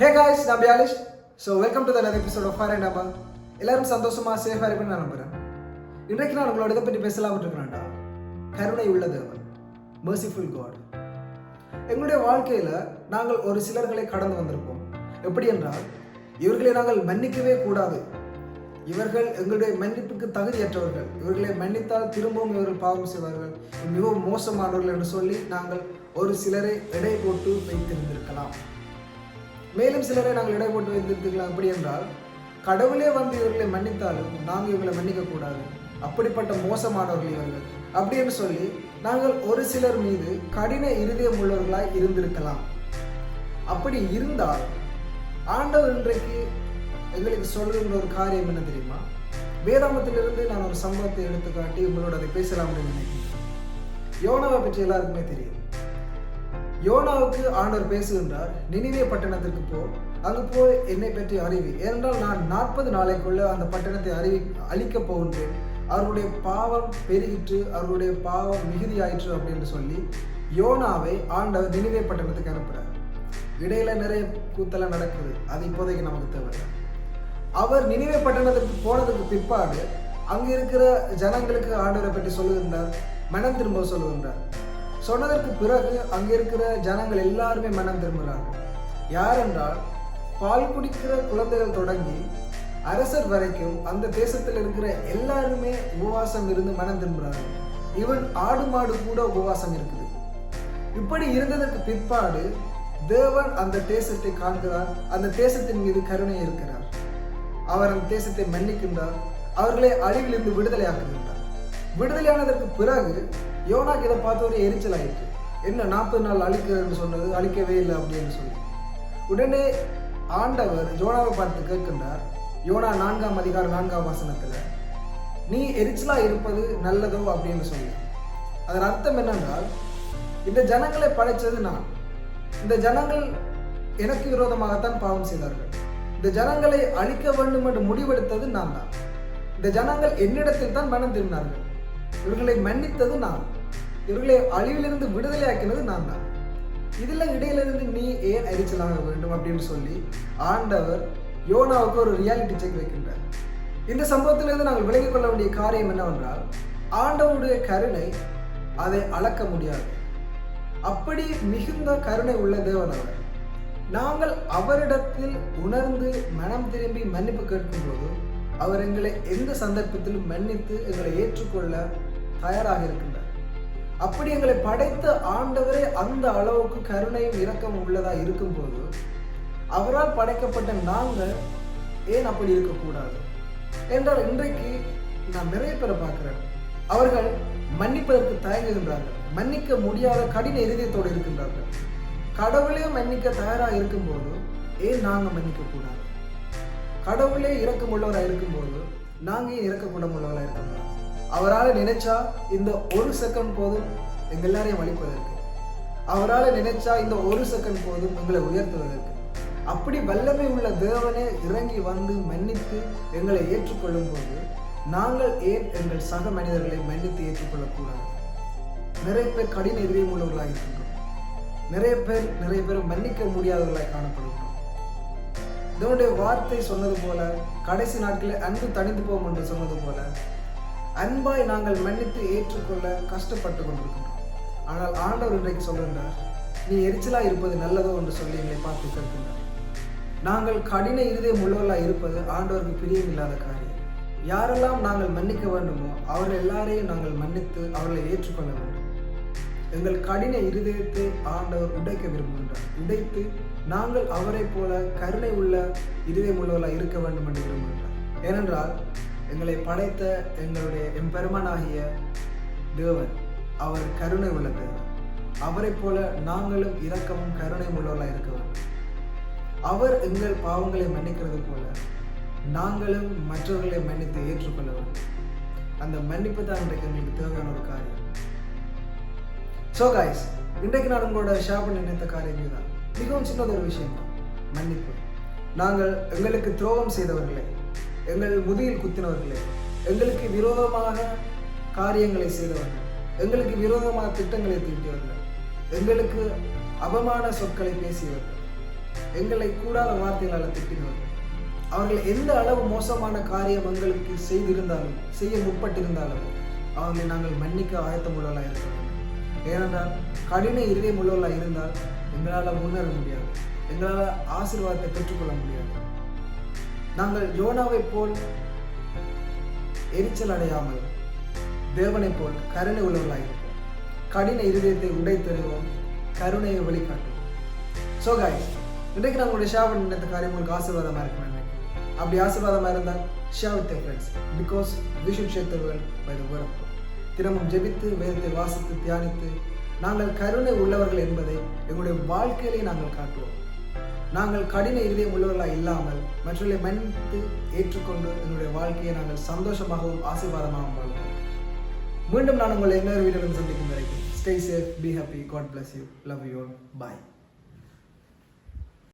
ஹே guys நான் பியாலிஷ். So welcome to தனது எபிசோட் ஆஃப் ஃபார் அண்ட் அப்பா எல்லாரும் சந்தோஷமாக சேஃபாக இருப்பேன்னு நான் நம்புகிறேன் இன்றைக்கு நான் உங்களோட இதை பற்றி பேசலாம் இருக்கிறேன்டா கருணை உள்ள தேவன் மர்சிஃபுல் காட் எங்களுடைய வாழ்க்கையில் நாங்கள் ஒரு சிலர்களை கடந்து வந்திருப்போம். எப்படி என்றால் இவர்களை நாங்கள் மன்னிக்கவே கூடாது. இவர்கள் எங்களுடைய மன்னிப்புக்கு தகுதியற்றவர்கள். இவர்களை மன்னித்தால் திரும்பவும் இவர்கள் பாவம் செய்வார்கள். மிகவும் மோசமானவர்கள் என்று சொல்லி நாங்கள் ஒரு சிலரை எடை போட்டு வைத்திருந்திருக்கலாம். மேலும் சிலரை நாங்கள் இடை போட்டு வைத்திருக்கலாம் அப்படி என்றால் கடவுளே வந்து இவர்களை மன்னித்தாலும் நாங்கள் இவர்களை மன்னிக்க கூடாது. அப்படிப்பட்ட மோசமானவர்கள் இவர்கள். அப்படி என்று சொல்லி நாங்கள் ஒரு சிலர் மீது கடின இருதயம் உள்ளவர்களாய் இருந்திருக்கலாம். அப்படி இருந்தால் ஆண்டவர் இன்றைக்கு எங்களுக்கு சொல்கின்ற ஒரு காரியம் என்ன தெரியுமா? வேதாமத்திலிருந்து நான் ஒரு சம்பவத்தை எடுத்துக்காட்டி உங்களோட அதை பேசலாம் அப்படின்னு நினைக்கிறேன். யோனாவை பற்றி எல்லாருக்குமே தெரியும். யோனாவுக்கு ஆண்டவர் பேசுகின்றார் நினைவே பட்டணத்திற்கு போ அங்கு போய் என்னை பற்றி அறிவி. ஏனென்றால் நான் நாற்பது நாளைக்குள்ள அந்த பட்டணத்தை அறிவி அழிக்கப் போகின்றேன். அவருடைய பாவம் பெருகிற்று அவருடைய பாவம் மிகுதியாயிற்று அப்படின்னு சொல்லி யோனாவை ஆண்டவர் நினைவே பட்டணத்துக்கு அனுப்புறார். இடையில நிறைய கூத்தெல்லாம் நடக்குது. அது இப்போதைக்கு நமக்கு தேவை அவர் நினைவே பட்டணத்துக்கு போனதுக்கு பிற்பாடு அங்கே இருக்கிற ஜனங்களுக்கு ஆண்டவரை பற்றி சொல்லுகின்றார் மனம் திரும்ப சொல்லுகின்றார். சொன்னதற்கு பிறகு அங்க இருக்கிற ஜனங்கள் எல்லாருமே மனம் திரும்புகிறார்கள். யார் என்றால் பால் குடிக்கிற குழந்தைகள் தொடங்கி அரசர் வரைக்கும் அந்த தேசத்தில் இருக்கிற எல்லாருமே உபவாசம் இருந்து மனம் திரும்புகிறார்கள். ஈவன் ஆடு மாடு கூட உபவாசம் இருக்குது. இப்படி இருந்ததற்கு பிற்பாடு தேவன் அந்த தேசத்தை காண்கிறார் அந்த தேசத்தின் மீது கருணை இருக்கிறார். அவர் அந்த தேசத்தை மன்னிக்கின்றார் அவர்களை அழிவிலிருந்து விடுதலையாக்குகின்றார். விடுதலையானதற்கு பிறகு யோனாக்கு இதை பார்த்து ஒரு எரிச்சல் ஆயிட்டு என்ன நாற்பது நாள் அழிக்கன்னு சொன்னது? அழிக்கவே இல்லை அப்படின்னு சொல்லி. உடனே ஆண்டவர் யோனாவை பார்த்து கேட்கின்றார் யோனா நான்காம் அதிகாரம் நான்காம் வசனத்தில் நீ எரிச்சலா இருப்பது நல்லதோ? அப்படின்னு சொல்லி. அதன் அர்த்தம் என்னென்றால் இந்த ஜனங்களை படைச்சது நான். இந்த ஜனங்கள் எனக்கு விரோதமாகத்தான் பாவம் செய்தார்கள். இந்த ஜனங்களை அழிக்க வேண்டும் என்று முடிவெடுத்தது நான் தான். இந்த ஜனங்கள் என்னிடத்தில் தான் மனம் திரும்பினார்கள். இவர்களை மன்னித்தது நான். இவர்களை அழிவிலிருந்து விடுதலையாக்கினது நான் தான். இதுல இடையிலிருந்து நீ ஏன் எரிச்சலாக வேண்டும் அப்படின்னு சொல்லி ஆண்டவர் யோனாவுக்கு ஒரு ரியாலிட்டி செக் வைக்கின்றார். இந்த சம்பவத்திலிருந்து நாங்கள் விலகிக் கொள்ள வேண்டிய காரியம் என்னவென்றால் ஆண்டவருடைய கருணை அதை அளக்க முடியாது. அப்படி மிகுந்த கருணை உள்ள தேவன் அவர். நாங்கள் அவரிடத்தில் உணர்ந்து மனம் திரும்பி மன்னிப்பு கேட்கும்போது அவர் எங்களை எந்த சந்தர்ப்பத்திலும் மன்னித்து எங்களை ஏற்றுக்கொள்ள தயாராக இருக்கின்றார். அப்படி எங்களை படைத்த ஆண்டவரே அந்த அளவுக்கு கருணையும் இரக்கமும் உள்ளதா இருக்கும்போது அவரால் படைக்கப்பட்ட நாங்கள் ஏன் அப்படி இருக்கக்கூடாது? என்றால் இன்றைக்கு நான் நிறைய பேரை பார்க்கிறேன் அவர்கள் மன்னிப்பதற்கு தயங்குகின்றார்கள். மன்னிக்க முடியாத கடின இருதயத்தோடு இருக்கின்றார்கள். கடவுளே மன்னிக்க தயாராக இருக்கும்போது ஏன் நாங்கள் மன்னிக்க கூடாது கடவுளே இறக்கம் உள்ளவராக இருக்கும்போது நாங்கள் ஏன் இரக்க குணம் உள்ளவராக இருக்கக்கூடாது அவரால் நினைச்சா இந்த ஒரு செகண்ட் போதும் எங்க எல்லாரையும் வலிப்பதற்கு. அவரால் நினைச்சா இந்த ஒரு செகண்ட் போதும் எங்களை உயர்த்துவதற்கு. அப்படி வல்லமை உள்ள தேவனே இறங்கி வந்து மன்னித்து எங்களை ஏற்றுக்கொள்ளும் போது நாங்கள் ஏன் எங்கள் சக மனிதர்களை மன்னித்து ஏற்றுக்கொள்ளக்கூடாது? நிறைய பேர் கடின இதயம் உள்ளவர்களாக இருக்கின்றோம். நிறைய பேர் நிறைய பேர் மன்னிக்க முடியாதவர்களாக காணப்படுகிறோம் இதனுடைய வார்த்தை சொன்னது போல கடைசி நாட்களில் அன்பு தனித்து போகும் என்று சொன்னது போல அன்பாய் நாங்கள் மன்னித்து ஏற்றுக்கொள்ள கஷ்டப்பட்டு கொண்டிருக்கிறோம் ஆனால் ஆண்டவர் இன்றைக்கு சொல்கின்றார் நீ எரிச்சலா இருப்பது நல்லதோ? என்று சொல்லி எங்களை பார்த்து கேட்கின்றார். நாங்கள் கடின இருதயம் உள்ளவர்களாக இருப்பது ஆண்டவருக்கு பிரியம் இல்லாத காரியம். யாரெல்லாம் நாங்கள் மன்னிக்க வேண்டுமோ அவர்கள் எல்லாரையும் நாங்கள் மன்னித்து அவர்களை ஏற்றுக்கொள்ள வேண்டும். எங்கள் கடின இருதயத்தை ஆண்டவர் உடைக்க விரும்புகின்றார். உடைத்து நாங்கள் அவரை போல கருணை உள்ள இருதயம் உள்ளவர்களாக இருக்க வேண்டும் என்று விரும்புகின்றார். ஏனென்றால் எங்களை படைத்த எங்களுடைய எம்பெருமானாகிய தேவன் அவர் கருணை உள்ள தேவன். அவரை போல நாங்களும் இரக்கமும் கருணையும் உள்ளவர்களாக இருக்க வேண்டும். அவர் எங்கள் பாவங்களை மன்னிக்கிறது போல நாங்களும் மற்றவர்களை மன்னித்து ஏற்றுக்கொள்ள வேண்டும். அந்த மன்னிப்பு தான் எங்களுக்கு தேவையான ஒரு காரியம். ஸோ காய்ஸ் இன்றைக்கு நான் உங்களோட ஷேர் பண்ண நினைத்த காரியம் தான் மிகவும் சின்னது ஒரு விஷயம். தான் மன்னிப்பு. நாங்கள் எங்களுக்கு துரோகம் செய்தவர்களை எங்கள் முதுகில் குத்தினவர்களே எங்களுக்கு விரோதமாக காரியங்களை செய்தவர்கள் எங்களுக்கு விரோதமாக திட்டங்களை தீட்டியவர்கள் எங்களுக்கு அவமான சொற்களை பேசியவர்கள் எங்களை கூடாத வார்த்தைகளால் திட்டினவர்கள் அவர்கள் எந்த அளவு மோசமான காரியம் எங்களுக்கு செய்திருந்தாலும் செய்ய முற்பட்டிருந்தாலும் அவங்களை நாங்கள் மன்னிக்க ஆயத்தமுள்ளவர்களாக இருக்க இருக்கிறோம் ஏனென்றால் கடின இருதயம் உள்ளவர்களாக இருந்தால் எங்களால் முன்னேற முடியாது. எங்களால் ஆசீர்வாதத்தை பெற்றுக்கொள்ள முடியாது. நாங்கள் யோனாவை போல் எரிச்சல் அடையாமல் தேவனைப் போல் கருணை உள்ளவர்களாக இருப்போம். கடின இருதயத்தை உடைத்தெறிவோம் கருணையை வெளிக்காட்டுவோம் ஸோ காய் இன்றைக்கு நம்மளுடைய ஷாவன் நினைத்த காரியம் உங்களுக்கு ஆசீர்வாதமாக இருக்கணும் அப்படி ஆசீர்வாதமாக இருந்தால் share with friends because we should share the world by the தினமும் ஜெபித்து வேதத்தை வாசித்து தியானித்து நாங்கள் கருணை உள்ளவர்கள் என்பதை எங்களுடைய வாழ்க்கையிலே நாங்கள் காட்டுவோம். நாங்கள் கடின இருதயம் உள்ளவர்களாக இல்லாமல் மற்றவர்களை மன்னித்து ஏற்றுக்கொண்டு எங்களுடைய வாழ்க்கையை நாங்கள் சந்தோஷமாகவும் ஆசீர்வாதமாகவும் வாழ்வோம். மீண்டும் நான் உங்களை இன்னொரு வீடியோவில் சந்திக்கும் வரைக்கும் stay safe be happy God bless you love you bye